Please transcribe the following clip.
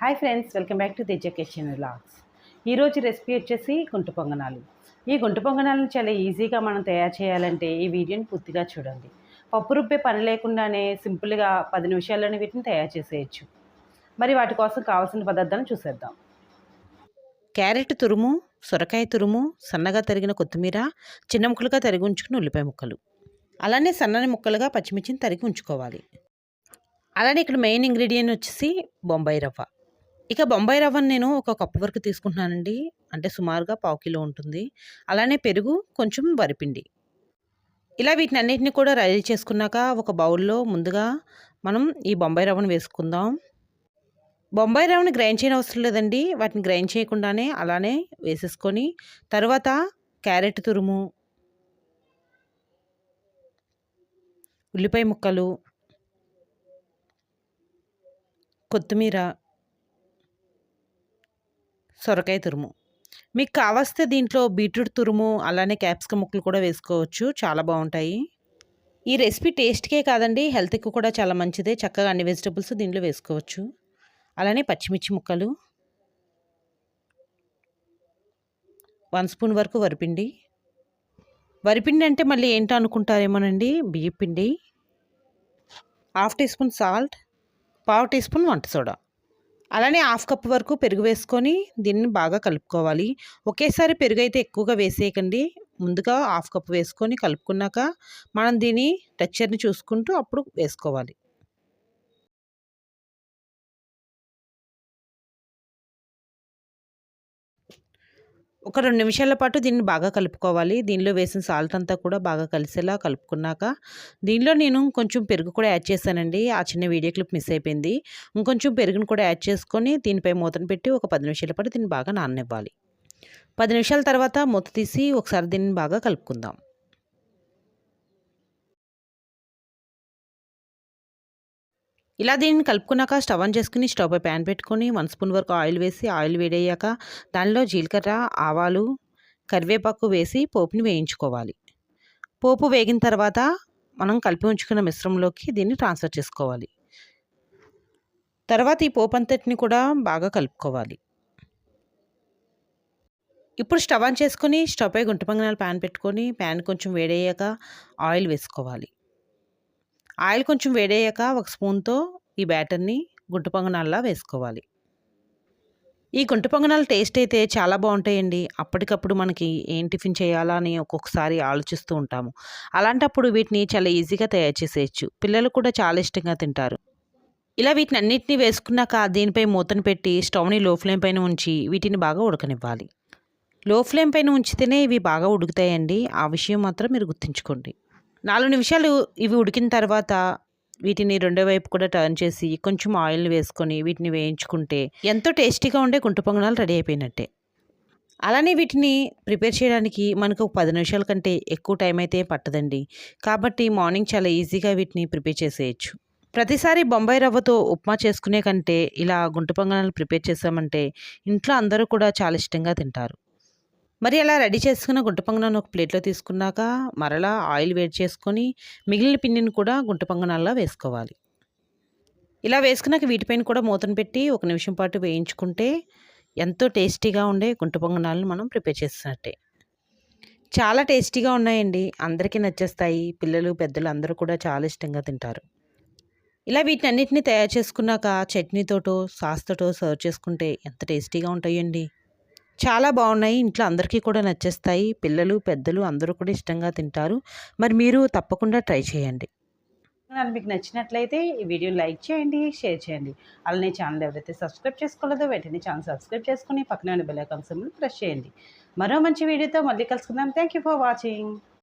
Hi friends welcome back to the education vlogs. ఈరోజు recipe వచ్చేసి గుంటు పొంగనాలు. ఈ గుంటు పొంగనాలను చాలా ఈజీగా మనం తయారు చేయాలంటే ఈ వీడియోని పూర్తిగా చూడండి. పప్పు రుబ్బే పని లేకుండానే సింపుల్గా పది నిమిషాల్లోనే వీటిని తయారు చేసేయచ్చు. మరి వాటి కోసం కావాల్సిన పదార్థాలను చూసేద్దాం. క్యారెట్ తురుము సొరకాయ తురుము సన్నగా తరిగిన కొత్తిమీర చిన్న ముక్కలుగా తరిగి ఉంచుకున్న ఉల్లిపాయ ముక్కలు. అలానే సన్నని ముక్కలుగా పచ్చిమిర్చిని తరిగి ఉంచుకోవాలి. అలానే ఇక్కడ మెయిన్ ఇంగ్రీడియంట్ వచ్చేసి బొంబాయి రవ్వ. ఇక బొంబాయి రవ్వను నేను ఒక కప్పు వరకు తీసుకుంటున్నానండి. అంటే సుమారుగా పావు కిలో ఉంటుంది. అలానే పెరుగు కొంచెం వరిపిండి. ఇలా వీటిని అన్నిటిని కూడా రెడీ చేసుకున్నాక ఒక బౌల్లో ముందుగా మనం ఈ బొంబాయి రవ్వను వేసుకుందాం. బొంబాయి రవ్వని గ్రైండ్ చేయని అవసరం లేదండి. వాటిని గ్రైండ్ చేయకుండానే అలానే వేసేసుకొని తర్వాత క్యారెట్ తురుము ఉల్లిపాయ ముక్కలు కొత్తిమీర సొరకాయ తురుము. మీకు కావస్తే దీంట్లో బీట్రూట్ తురుము అలానే క్యాప్సికమ్ ముక్కలు కూడా వేసుకోవచ్చు. చాలా బాగుంటాయి. ఈ రెసిపీ టేస్ట్కే కాదండి హెల్త్కి కూడా చాలా మంచిదే. చక్కగా అన్ని వెజిటబుల్స్ దీంట్లో వేసుకోవచ్చు. అలానే పచ్చిమిర్చి ముక్కలు. వన్ స్పూన్ వరకు వరిపిండి. వరిపిండి అంటే మళ్ళీ ఏంటో అనుకుంటారేమోనండి? బియ్యపిండి హాఫ్ టీ స్పూన్ సాల్ట్. పావు టీ స్పూన్ వంట సోడా. అలానే హాఫ్ కప్ వరకు పెరుగు వేసుకొని దీన్ని బాగా కలుపుకోవాలి. ఒకేసారి పెరుగు అయితే ఎక్కువగా వేసేయకండి. ముందుగా హాఫ్ కప్ వేసుకొని కలుపుకున్నాక మనం దీని టెక్చర్ని చూసుకుంటూ అప్పుడు వేసుకోవాలి. ఒక రెండు నిమిషాల పాటు దీన్ని బాగా కలుపుకోవాలి. దీనిలో వేసిన సాల్ట్ అంతా కూడా బాగా కలిసేలా కలుపుకున్నాక దీనిలో నేను కొంచెం పెరుగు కూడా యాడ్ చేశానండి. ఆ చిన్న వీడియో క్లిప్ మిస్ అయిపోయింది. ఇంకొంచెం పెరుగును కూడా యాడ్ చేసుకొని దీనిపై మూతను పెట్టి ఒక పది నిమిషాల పాటు దీన్ని బాగా నాననివ్వాలి. పది నిమిషాల తర్వాత మూత తీసి ఒకసారి దీన్ని బాగా కలుపుకుందాం. ఇలా దీన్ని కలుపుకున్నాక స్టవ్ ఆన్ చేసుకుని స్టవ్ పై ప్యాన్ పెట్టుకొని వన్ స్పూన్ వరకు ఆయిల్ వేసి ఆయిల్ వేడయ్యాక దానిలో జీలకర్ర ఆవాలు కరివేపాకు వేసి పోపుని వేయించుకోవాలి. పోపు వేగిన తర్వాత మనం కలిపి ఉంచుకున్న మిశ్రమంలోకి దీన్ని ట్రాన్స్ఫర్ చేసుకోవాలి. తర్వాత ఈ పోపు అంతటిని కూడా బాగా కలుపుకోవాలి. ఇప్పుడు స్టవ్ ఆన్ చేసుకొని స్టవ్ పై గుంట పంగనాలు ప్యాన్ పెట్టుకొని ప్యాన్ కొంచెం వేడయ్యాక ఆయిల్ వేసుకోవాలి. ఆయిల్ కొంచెం వేడయ్యాక ఒక స్పూన్తో ఈ బ్యాటర్ని గుంట పొంగనాల్లా వేసుకోవాలి. ఈ గుంట పొంగనాల టేస్ట్ అయితే చాలా బాగుంటాయండి. అప్పటికప్పుడు మనకి ఏం టిఫిన్ చేయాలా అని ఒక్కొక్కసారి ఆలోచిస్తూ ఉంటాము. అలాంటప్పుడు వీటిని చాలా ఈజీగా తయారు చేసేయచ్చు. పిల్లలు కూడా చాలా ఇష్టంగా తింటారు. ఇలా వీటిని అన్నింటినీ వేసుకున్నాక దీనిపై మూతను పెట్టి స్టవ్ని లో ఫ్లేమ్ పైన ఉంచి వీటిని బాగా ఉడకనివ్వాలి. లో ఫ్లేమ్ పైన ఉంచితేనే ఇవి బాగా ఉడుకుతాయండి. ఆ విషయం మాత్రం మీరు గుర్తుంచుకోండి. నాలుగు నిమిషాలు ఇవి ఉడికిన తర్వాత వీటిని రెండో వైపు కూడా టర్న్ చేసి కొంచెం ఆయిల్ వేసుకొని వీటిని వేయించుకుంటే ఎంతో టేస్టీగా ఉండే గుంట పొంగనాలు రెడీ అయిపోయినట్టే. అలానే వీటిని ప్రిపేర్ చేయడానికి మనకు ఒక పది నిమిషాల కంటే ఎక్కువ టైం అయితే పట్టదండి. కాబట్టి మార్నింగ్ చాలా ఈజీగా వీటిని ప్రిపేర్ చేసేయచ్చు. ప్రతిసారి బొంబాయి రవ్వతో ఉప్మా చేసుకునే కంటే ఇలా గుంట పొంగనాలు ప్రిపేర్ చేసామంటే ఇంట్లో అందరూ కూడా చాలా ఇష్టంగా తింటారు. మరి అలా రెడీ చేసుకున్న గుంట పొంగనాన్ని ఒక ప్లేట్లో తీసుకున్నాక మరలా ఆయిల్ వేడి చేసుకొని మిగిలిన పిండిని కూడా గుంట పొంగనాల్లో వేసుకోవాలి. ఇలా వేసుకున్నాక వీటిపైన కూడా మూతను పెట్టి ఒక నిమిషం పాటు వేయించుకుంటే ఎంతో టేస్టీగా ఉండే గుంట పొంగనాలను మనం ప్రిపేర్ చేసినట్టే. చాలా టేస్టీగా ఉన్నాయండి. అందరికీ నచ్చేస్తాయి. పిల్లలు పెద్దలు అందరూ కూడా చాలా ఇష్టంగా తింటారు. ఇలా వీటిని అన్నిటిని తయారు చేసుకున్నాక చట్నీతోటో సాస్తోటో సర్వ్ చేసుకుంటే ఎంత టేస్టీగా ఉంటాయండి. చాలా బాగున్నాయి. ఇంట్లో అందరికీ కూడా నచ్చేస్తాయి. పిల్లలు పెద్దలు అందరూ కూడా ఇష్టంగా తింటారు. మరి మీరు తప్పకుండా ట్రై చేయండి. మీకు నచ్చినట్లయితే ఈ వీడియో లైక్ చేయండి షేర్ చేయండి. అలానే ఛానల్ ఎవరైతే సబ్స్క్రైబ్ చేసుకోలేదో వెంటనే ఛానల్ సబ్స్క్రైబ్ చేసుకుని పక్కన బెల్ ఐకాన్ సింబల్ ప్రెస్ చేయండి. మరో మంచి వీడియోతో మళ్ళీ కలుసుకుందాం. Thank you for watching